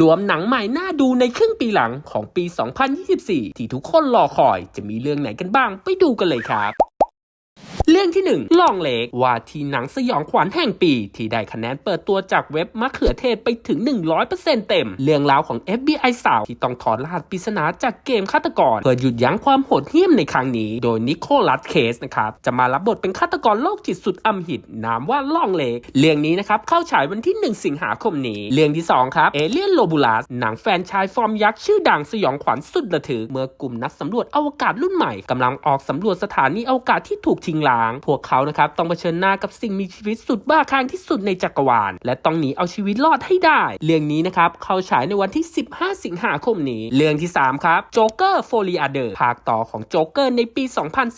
รวมหนังใหม่น่าดูในครึ่งปีหลังของปี 2024 ที่ทุกคนรอคอยจะมีเรื่องไหนกันบ้างไปดูกันเลยครับ เรื่องที่ 1 ล่องเล็กว่าที่หนังสยองขวัญแห่งปี ที่ได้คะแนนเปิดตัวจากเว็บมะเขือเทศไปถึง 100%เต็ม เรื่องราวของ FBI สาวที่ต้องถอนรหัสปริศนาจากเกมฆาตกร เพื่อหยุดยั้งความโหดเหี้ยมในครั้งนี้ โดยนิโคลัสเคสนะครับจะมารับบทเป็นฆาตกรโรคจิตสุดอำหิตนามว่าล่องเล็กเรื่องนี้นะครับเข้าฉายวันที่ 1 สิงหาคมนี้ เรื่องที่ 2 ครับเอเลียนโลบูลัสหนังแฟนชายฟอร์มยักษ์ชื่อดังสยองขวัญสุดระทึกเมื่อกลุ่มนักสำรวจอวกาศรุ่นใหม่กำลังออกสำรวจสถานีอวกาศที่ถูกทิ้งล้างพวกเขานะครับต้องเผชิญหน้ากับสิ่งมีชีวิตสุดบ้าคลั่งที่สุดในจักรวาล และต้องหนีเอาชีวิตรอดให้ได้ เรื่องนี้นะครับเข้าฉายในวันที่ 15 สิงหาคมนี้ เรื่องที่ 3 ครับโจ๊กเกอร์โฟลีอาเดอร์ภาคต่อของโจ๊กเกอร์ในปี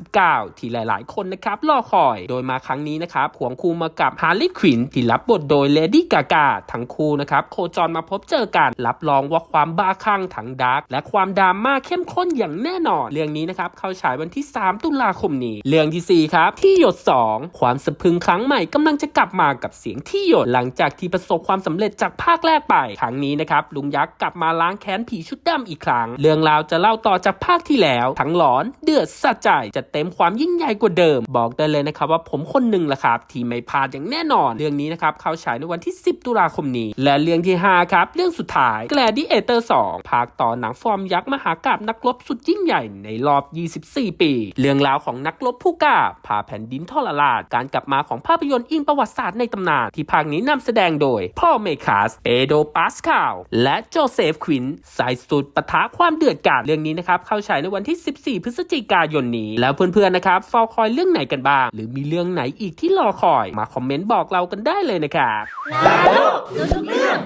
2019 ที่หลายๆ คนนะครับรอคอย โดยมาครั้งนี้นะครับขวงคู่มากับฮาร์ลีควินที่รับบทโดยเลดี้กากาทั้งคู่นะครับโคจรมาพบเจอกันรับรองว่าความบ้าคลั่งทั้งดาร์กและความดราม่าเข้มข้นอย่างแน่นอน เรื่องนี้นะครับเข้าฉายวันที่ 3 ตุลาคมนี้ เรื่องทีสี่4 ครับที่หยด 2 ความสะพึงครั้งใหม่กำลังจะกลับมากับเสียงที่หยดหลังจากที่ประสบความสำเร็จจากภาคแรกไป ครั้งนี้นะครับลุงยักษ์กลับมาล้างแค้นผีชุดดำอีกครั้ง เรื่องราวจะเล่าต่อจากภาคที่แล้ว ทั้งหลอนเดือดสะใจจะเต็มความยิ่งใหญ่กว่าเดิม บอกได้เลยนะครับว่าผมคนหนึ่งแหละครับที่ไม่พลาดอย่างแน่นอน เรื่องนี้นะครับเข้าฉายในวันที่ 10 ตุลาคมนี้ และเรื่องที่ 5 ครับ เรื่องสุดท้าย Gladiator 2 ภาคต่อหนังฟอร์มยักษ์มหากราบนักรบสุดยิ่งใหญ่ในรอบ 24 ปี เรื่องราวของนักรบผู้กล้าาแผ่นดินทรราชการกลับมาของภาพยนตร์อิงประวัติศาสตร์ในตำนาน ที่ภาคนี้นำแสดงโดยพ่อเมคาสเปโดปาสคาลและโจเซฟควินสายสุดปะทะความเดือดกาดเรื่องนี้นะครับ เข้าฉายในวันที่ 14 พฤศจิกายนนี้ แล้วเพื่อนๆนะครับเฝ้าคอยเรื่องไหนกันบ้าง หรือมีเรื่องไหนอีกที่รอคอยมาคอมเมนต์บอกเรากันได้เลยนะครับนาโลกดูทุกเรื่อง